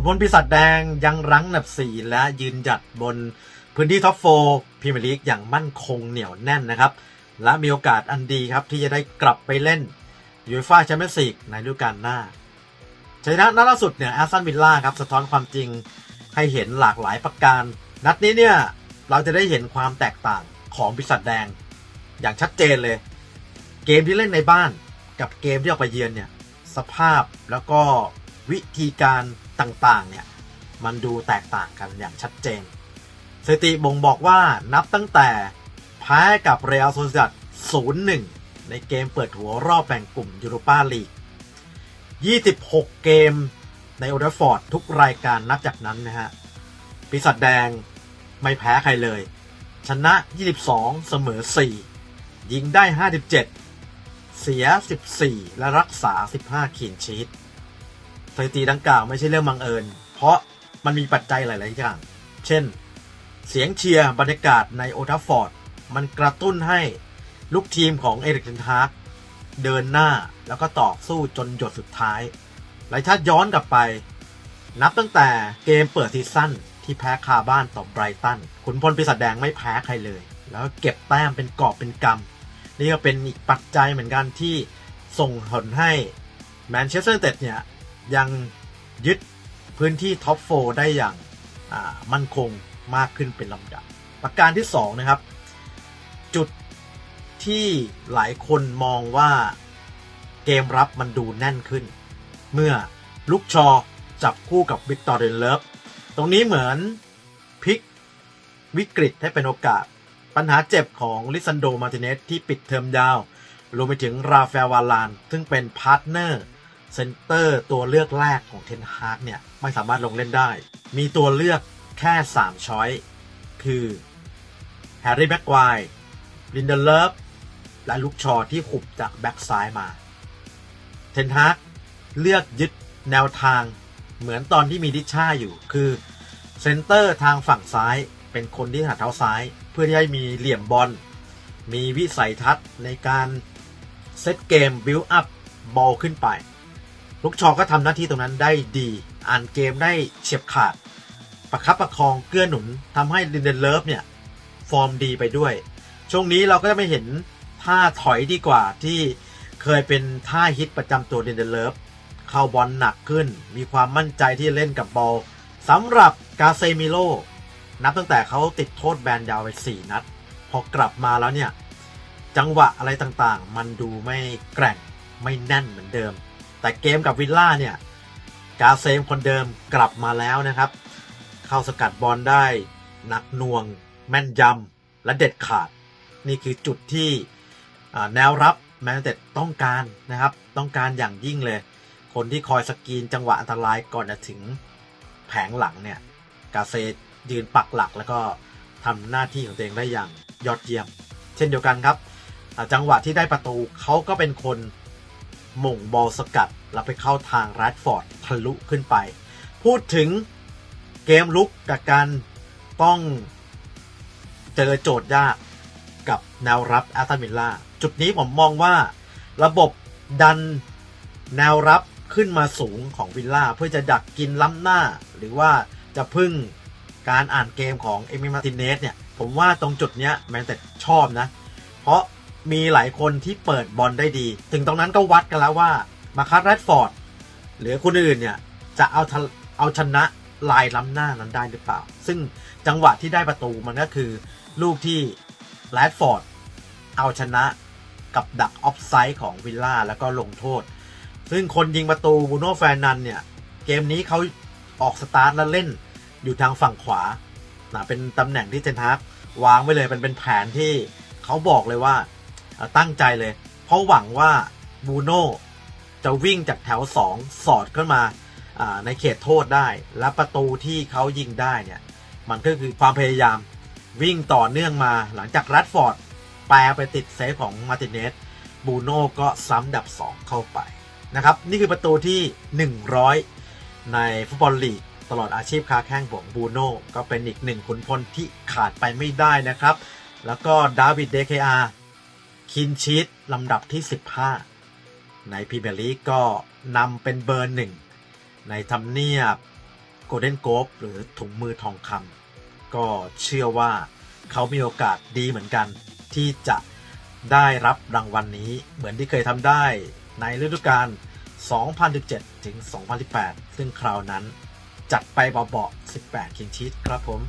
ขุนพลปีศาจแดงยังรั้งอันดับ 4 และยืนหยัดบนพื้นที่ท็อปโฟพรีเมียร์ลีกอย่างมั่นคงเหนียวแน่นนะครับ และมีโอกาสอันดีครับ ที่จะได้กลับไปเล่นยูฟ่าแชมเปี้ยนส์ลีกในฤดูกาลหน้าชัยชนะนัดล่าสุดเนี่ยแอสตันวิลล่าครับสะท้อนความจริงให้เห็นหลากหลายประการ นัดนี้เนี่ยเราจะได้เห็นความแตกต่างของปีศาจแดง อย่างชัดเจนเลย เกมที่เล่นในบ้านกับเกมที่ออกไปเยือนเนี่ยสภาพแล้วก็วิธีการ ต่างๆ เนี่ย มันดูแตกต่างกันอย่างชัดเจน สถิติบ่งบอกว่านับตั้งแต่แพ้กับเรอัลโซซิดัด0-1 ในเกมเปิดหัวรอบแบ่งกลุ่มยูโรปาลีก 26 เกมในโอเดฟอร์ดทุกรายการนับจากนั้นนะฮะ ปีศาจแดงไม่แพ้ใครเลย ชนะ 22 เสมอ 4 ยิงได้ 57 เสีย 14 และรักษา 15 ขีนชีต สถิติดังกล่าวไม่ใช่เรื่องบังเอิญ เพราะมันมีปัจจัยหลาย ๆ อย่าง เช่น เสียงเชียร์บรรยากาศในโอทัฟฟอร์ด มันกระตุ้นให้ลูกทีมของเอริกเทนฮาร์กเดินหน้าแล้วก็ต่อสู้จนหยดสุดท้ายและถ้าย้อนกลับไป นับตั้งแต่เกมเปิดซีซั่นที่แพ้คาบ้านต่อไบรตัน ขุนพลปีศาจแดงไม่แพ้ใครเลย แล้วเก็บแต้มเป็นกอบเป็นกำ นี่ก็เป็นอีกปัจจัยเหมือนกันที่ส่งผลให้แมนเชสเตอร์ยูไนเต็ดเนี่ย ยังยึดพื้นที่ท็อปโฟได้อย่างมั่นคงมากขึ้นเป็นลำดับ ประการที่ 2 นะครับ จุดที่หลายคนมองว่าเกมรับมันดูแน่นขึ้น เมื่อลุกชอจับคู่กับวิกตอร์เดนเลิฟตรงนี้เหมือนพลิกวิกฤตให้เป็นโอกาส ปัญหาเจ็บของลิซันโดมาร์ติเนสที่ปิดเทอมยาว รวมไปถึงราฟาเอลวาลาน ซึ่งเป็นพาร์ทเนอร์ เซนเตอร์ตัวเลือกแรกของเทนฮากเนี่ย ไม่สามารถลงเล่นได้ มีตัวเลือกแค่ 3 ช้อย คือแฮร์รี่แบ็กไวร์ลินเดเลฟและลุกชอที่ขุบจากแบ็กซ้ายมา เทนฮากเลือกยึดแนวทางเหมือนตอนที่มีดิช่าอยู่ คือเซนเตอร์ทางฝั่งซ้ายเป็นคนที่หัดเท้าซ้าย เพื่อที่ให้มีเหลี่ยมบอล มีวิสัยทัศน์ในการเซตเกมบิลอัพบอลขึ้นไป ลูกชอก็ทำหน้าที่ตรงนั้นได้ดี อ่านเกมได้เฉียบขาด ประคับประคองเกื้อหนุนทำให้ลินเดนเลิฟเนี่ย ฟอร์มดีไปด้วย ช่วงนี้เราก็จะไม่เห็นท่าถอยดีกว่าที่เคยเป็นท่าฮิตประจำตัวลินเดนเลิฟเข้าบอลหนักขึ้น มีความมั่นใจที่เล่นกับบอลสำหรับกาเซมิโลนับตั้งแต่เขาติดโทษแบนยาวไป 4 นัด พอกลับมาแล้วเนี่ย จังหวะอะไรต่างๆ มันดูไม่แกร่งไม่แน่นเหมือนเดิม แต่เกมกับวิลล่าเนี่ย กาเซมคนเดิมกลับมาแล้วนะครับ เข้าสกัดบอลได้หนักหน่วง แม่นยำและเด็ดขาด นี่คือจุดที่แนวรับแมนเต็ดต้องการนะครับ ต้องการอย่างยิ่งเลย คนที่คอยสกรีนจังหวะอันตรายก่อนจะถึงแผงหลังเนี่ย กาเซยืนปักหลักแล้วก็ทำหน้าที่ของตัวเองได้อย่างยอดเยี่ยม เช่นเดียวกันครับ จังหวะที่ได้ประตูเขาก็เป็นคน หม่งบอลสกัด แล้วไปเข้าทางแรดฟอร์ดทะลุขึ้นไป พูดถึงเกมลุกกับการต้องเจอโจทย์ยากกับแนวรับแอตตามิลล่าจุดนี้ผมมองว่าระบบดันแนวรับขึ้นมาสูงของวิลล่าเพื่อจะดักกินล้ำหน้า หรือว่าจะพึ่งการอ่านเกมของเอมิมาตินเนสเนี่ย ผมว่าตรงจุดเนี้ยแมนเต็ดชอบนะ เพราะ มีหลายคนที่เปิดบอลได้ดี ถึงตรงนั้นก็วัดกันแล้วว่ามาคัสแรดฟอร์ดหรือคนอื่นเนี่ยจะเอาเอาชนะลายล้ำหน้านั้นได้หรือเปล่า ซึ่งจังหวะที่ได้ประตูมันก็คือ ลูกที่แรดฟอร์ดเอาชนะกับดักออฟไซด์ของวิลล่าแล้วก็ลงโทษ ซึ่งคนยิงประตูบูโน่แฟนนันเนี่ย เกมนี้เขาออกสตาร์ทแล้วเล่นอยู่ทางฝั่งขวานะเป็นตำแหน่งที่เจนฮากวางไว้เลยเป็นเป็นแผนที่เขาบอกเลยว่า ตั้งใจเลย เพราะหวังว่าบูโน่จะวิ่งจากแถว 2 สอดขึ้นมาในเขตโทษได้ และประตูที่เขายิงได้เนี่ย มันก็คือความพยายามวิ่งต่อเนื่องมาหลังจากรัดฟอร์ดแปลไปติดเซฟของมาติเนสบูโน่ก็ซ้ำดับ 2 เข้าไปนะครับ นี่คือประตูที่ 100 ในฟุตบอลลีกตลอดอาชีพค้าแข้งของบูโน่ก็เป็นอีกหนึ่งขุนพลที่ขาดไปไม่ได้นะครับ แล้วก็ดาวิดเดคอา คินชีตลำดับที่ 15 ในพรีเมียร์ลีกก็นำเป็นเบอร์หนึ่ง ในทำเนียบโกลเด้นโกลบหรือถุงมือทองคำก็เชื่อว่าเขามีโอกาสดีเหมือนกัน ที่จะได้รับรางวัลนนี้เหมือนที่เคยทำได้ในฤดูกาล 2017 ถึง 2018 ซึ่งคราวนั้นจัดไปเบาๆ18 คิงชีตครับผม